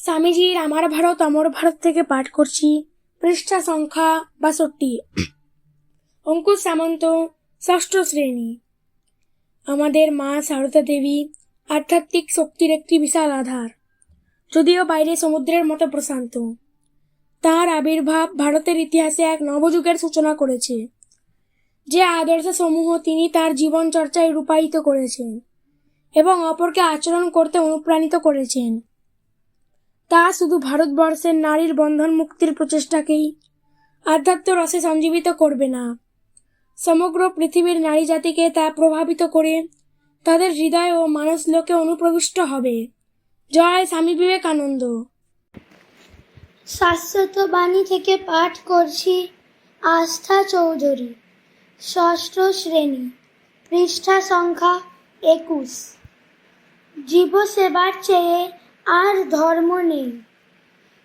স্বামীজির আমার ভারত, অমর ভারত থেকে পাঠ করছি। পৃষ্ঠা সংখ্যা বাষট্টি। অঙ্কুশ সামন্ত, ষষ্ঠ শ্রেণি। আমাদের মা সারদা দেবী আধ্যাত্মিক শক্তির একটি বিশাল আধার, যদিও বাইরে সমুদ্রের মতো প্রশান্ত। তার আবির্ভাব ভারতের ইতিহাসে এক নবযুগের সূচনা করেছে, যে আদর্শ সমূহ তিনি তার জীবন চর্চায় রূপায়িত করেছেন এবং অপরকে আচরণ করতে অনুপ্রাণিত করেছেন। তা শুধু ভারতবর্ষের নারীর বন্ধন মুক্তির প্রচেষ্টাকেই আধ্যাত্ম রসে সঞ্জীবিত করবে না। সমগ্র পৃথিবীর নারী জাতিকে তা প্রভাবিত করে তাদের হৃদয় ও মানসলোকে অনুপ্রবিষ্ট হবে। জয় স্বামী বিবেকানন্দ। শাশ্বত বাণী থেকে পাঠ করছি আস্থা চৌধুরী, ষষ্ঠ শ্রেণি, পৃষ্ঠা সংখ্যা একুশ। জীব সেবার চেয়ে আর ধর্ম নেই।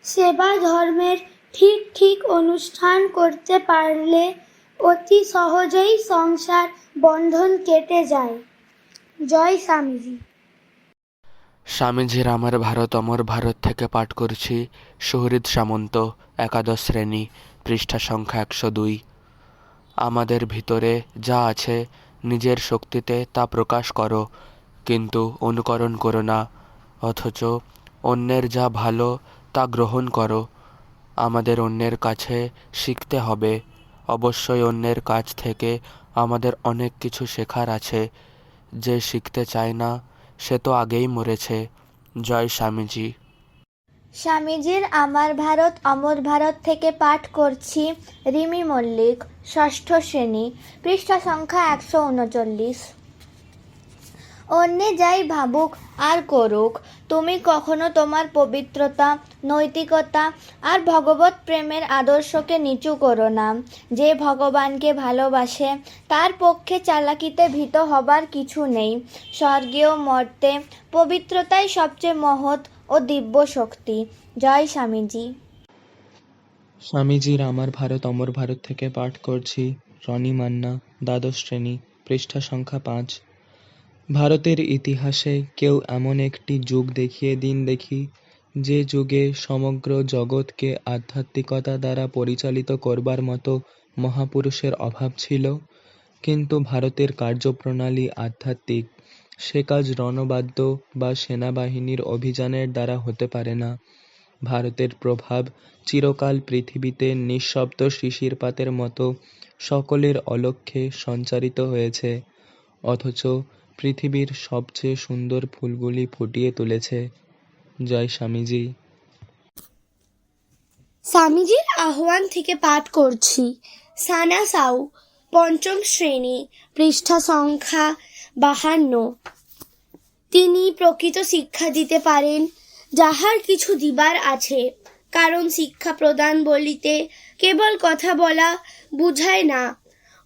সেবা ধর্মের ঠিক ঠিক অনুষ্ঠান করতে পারলে অতি সহজেই সংসার বন্ধন কেটে যায়। জয় স্বামীজি। স্বামীজির আমার ভারত, অমর ভারত থেকে পাঠ করছি সুহৃদ সামন্ত, একাদশ শ্রেণি, পৃষ্ঠা সংখ্যা একশো দুই। আমাদের ভিতরে যা আছে, নিজের শক্তিতে তা প্রকাশ করো, কিন্তু অনুকরণ করো না। অথচ অন্যের যা ভালো তা গ্রহণ করো। আমাদের অন্যের কাছে শিখতে হবে। অবশ্যই অন্যের কাছ থেকে আমাদের অনেক কিছু শেখার আছে। যে শিখতে চায় না, সে তো আগেই মরেছে। জয় স্বামীজি। স্বামীজির আমার ভারত, অমর ভারত থেকে পাঠ করছি রিমি মল্লিক, ষষ্ঠ শ্রেণি, পৃষ্ঠা সংখ্যা একশো উনচল্লিশ। অন্যে যাই ভাবুক আর করুক তুমি কখনো তোমার পবিত্রতা, নৈতিকতা আর ভগবত প্রেমের আদর্শকে নিচু করো না। যে ভগবানকে ভালোবাসে, তার পক্ষে চালাকিতে ভীত হবার কিছু নেই। স্বর্গীয় মর্তে পবিত্রতাই সবচেয়ে মহৎ ও দিব্য শক্তি। জয় স্বামীজি। স্বামীজির আমার ভারত অমর ভারত থেকে পাঠ করছি। রনি মান্না, দ্বাদশ শ্রেণি, পৃষ্ঠা সংখ্যা পাঁচ। ভারতের ইতিহাসে কেউ এমন একটি যুগ দেখিয়ে দিন দেখি, যে যুগে সমগ্র জগৎকে আধ্যাত্মিকতা দ্বারা পরিচালিত করবার মতো মহাপুরুষের অভাব ছিল। কিন্তু ভারতের কার্যপ্রণালী আধ্যাত্মিক, সে কাজ রণবাদ্য বা সেনাবাহিনীর অভিযানের দ্বারা হতে পারে না। ভারতের প্রভাব চিরকাল পৃথিবীতে নিঃশব্দ শিশিরপাতের মতো সকলের অলক্ষ্যে সঞ্চারিত হয়েছে। অথচ পৃথিবীর সবচেয়ে সুন্দর ফুলগুলি ফুটিয়ে তুলেছে। জয় স্বামীজি। স্বামীজির আহ্বান থেকে পাঠ করছি। সানা সাউ, পঞ্চম শ্রেণি, পৃষ্ঠা সংখ্যা বাহান্ন। তিনি প্রকৃত শিক্ষা দিতে পারেন, যাহার কিছু দিবার আছে। কারণ শিক্ষা প্রদান বলিতে কেবল কথা বলা বুঝায় না,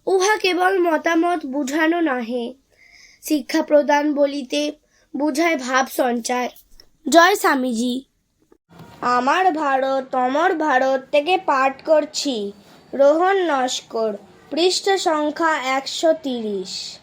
উহা কেবল মতামত বুঝানো নহে। শিক্ষা প্রদান বলিতে বুঝায় ভাব সঞ্চার। জয় স্বামীজি। আমার ভারত, অমর ভারত থেকে পাঠ করছি। রোহন নস্কর, পৃষ্ঠ সংখ্যা একশো তিরিশ।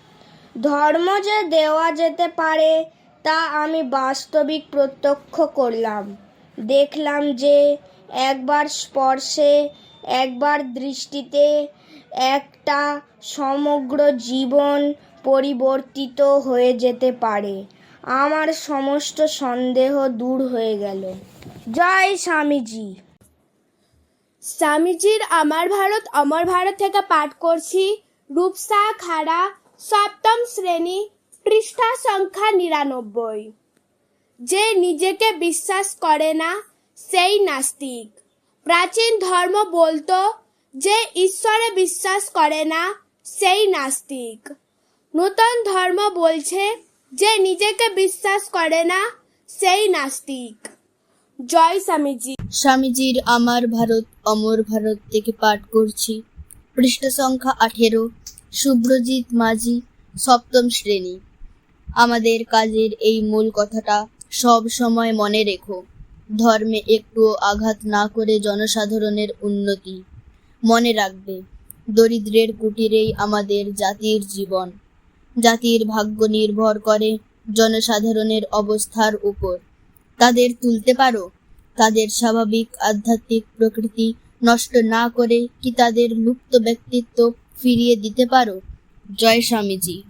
ধর্ম যে দেওয়া যেতে পারে, তা আমি বাস্তবিক প্রত্যক্ষ করলাম। দেখলাম যে একবার স্পর্শে, একবার দৃষ্টিতে একটা সমগ্র জীবন পরিবর্তিত হয়ে যেতে পারে। আমার সমস্ত সন্দেহ দূর হয়ে গেল। জয় স্বামীজি। স্বামীজির আমার ভারত, অমর ভারত থেকে পাঠ করছি। রূপসা, খাড়া, সপ্তম শ্রেণি, পৃষ্ঠা সংখ্যা নিরানব্বই। যে নিজেকে বিশ্বাস করে না, সেই নাস্তিক। প্রাচীন ধর্ম বলতো, যে ঈশ্বরে বিশ্বাস করে না, সেই নাস্তিক। নূতন ধর্ম বলছে যে নিজেকে বিশ্বাস করে না, সেই নাস্তিক। জয় স্বামীজি। স্বামীজির আমার ভারত, অমর ভারত থেকে পাঠ করছি। পৃষ্ঠ সংখ্যা আঠেরো শুভ্রজিৎ মাঝি, সপ্তম শ্রেণি। আমাদের কাজের এই মূল কথাটা সব সময় মনে রেখো। ধর্মে একটুও আঘাত না করে জনসাধারণের উন্নতি। মনে রাখবে, দরিদ্রের কুটিরেই আমাদের জাতির জীবন। জাতির ভাগ্য নির্ভর করে জনসাধারণের অবস্থার উপর। তাদের তুলতে পারো। তাদের স্বাভাবিক আধ্যাত্মিক প্রকৃতি নষ্ট না করে কি তাদের লুপ্ত ব্যক্তিত্ব ফিরিয়ে দিতে পারো? জয় স্বামীজি।